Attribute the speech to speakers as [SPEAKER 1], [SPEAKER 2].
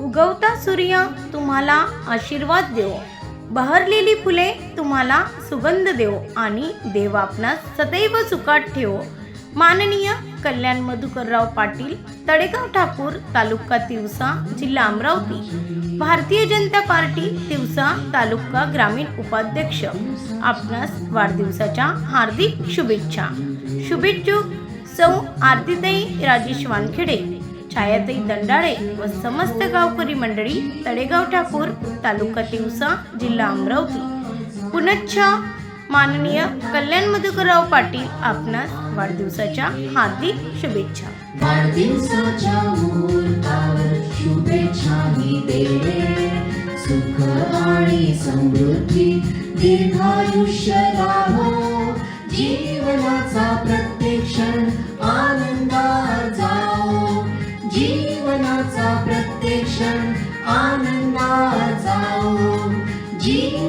[SPEAKER 1] उगवता सूर्य तुम्हाला आशीर्वाद देवो. बहरलेली फुले तुम्हाला सुगंध देवो आणि देव आपणास सदैव सुखात ठेवो. माननीय कल्याण मधुकरराव पाटील तळेगाव ठाकूर तालुका तिवसा जिल्हा अमरावती. भारतीय जनता पार्टी तिवसा तालुका ग्रामीण उपाध्यक्ष. आपणास वाढदिवसाच्या हार्दिक शुभेच्छा. शुभेच्छुक सौ आरतीताई राजेश वानखेडे. छायाताई दंडाळे व समस्त गावकरी मंडळी तळेगाव ठाकूर तालुका तिवसा जिल्हा अमरावती. पुनच्छ माननीय कल्याण मधुकरराव पाटील आपणास वाढदिवसाच्या हार्दिक शुभेच्छा.
[SPEAKER 2] शुभेच्छा समृद्धी दीर्घायुष्य लाभो. प्रत्येक क्षण आनंदा जाओ हो. जी